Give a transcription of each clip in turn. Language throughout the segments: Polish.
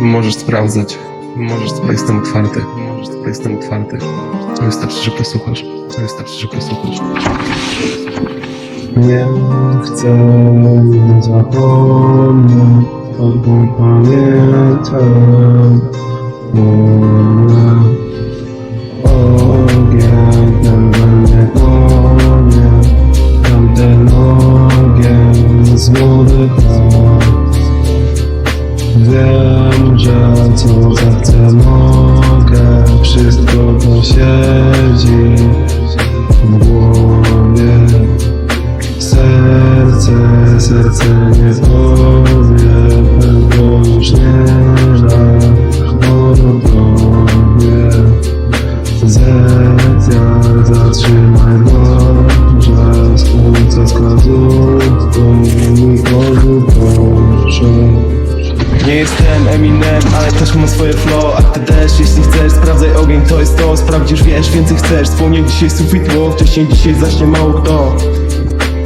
Możesz sprawdzać. Możesz sprawdzać. Jestem otwarty. Możesz. Jestem otwarty. Wystarczy, że posłuchasz. Wystarczy, że posłuchasz. Nie chcę nie zapomnę, albo pamiętam ogień, ten mnie płonie Tamten ogień z młodych lat Wiem, że co zechcę mogę Wszystko to siedzi w głowie. Serce, serce nie powie Pewno już nie da Monotonie Zechciał zatrzymaj Boże Słońce wskazówką Mój odór proszę Nie jestem Eminem, ale też mam swoje flow A ty też, jeśli chcesz, sprawdzaj ogień, to jest to Sprawdzisz, wiesz, więcej chcesz. Wspomnieć dzisiaj sufitło, wcześniej dzisiaj zaśnie mało kto.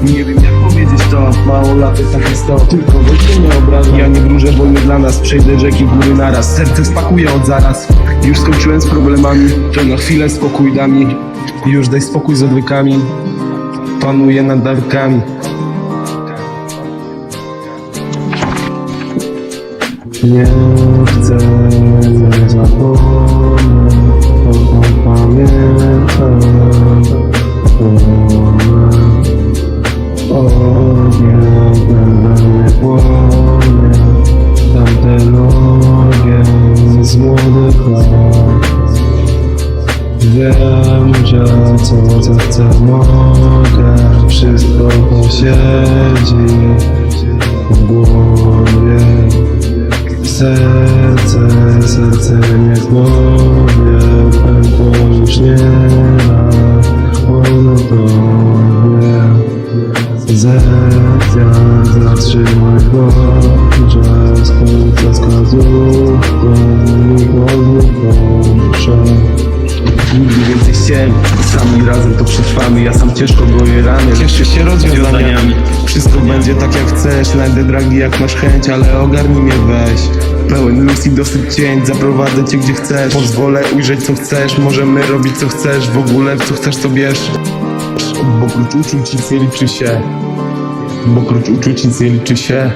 Nie wiem jak powiedzieć to, mało lat jest tak jest to. Tylko weź się nie obrażaj, ja nie wróżę wojny dla nas. Przejdę rzeki góry naraz, serce spakuję od zaraz. Już skończyłem z problemami, to na chwilę spokój da Już daj spokój z odwykami. Panuję nad dawkami Nie chcę, nie zapomnę, albo pamiętam Ogień we mnie płonie, tamten ogień z młodych lat Wiem, że co zechcę mogę, wszystko to Serce, serce nie powie, pękło już nie ma, ono tobie. Zechciał zatrzymaj Boże, skończę wskazówką, mój odwrót proszę. Nigdy więcej chciałem, sami razem to przetrwamy. Ja sam ciężko goję rany, cieszę się rozwiązaniami. Wszystko będzie tak jak chcesz, znajdę dragi jak masz chęć Ale ogarnij mnie weź Pełen luz i dosyć cień, zaprowadzę cię gdzie chcesz. Pozwolę ujrzeć co chcesz, możemy robić co chcesz. W ogóle co chcesz to bierz. Bo prócz uczuć nic nie liczy się. Bo prócz uczuć nic nie liczy się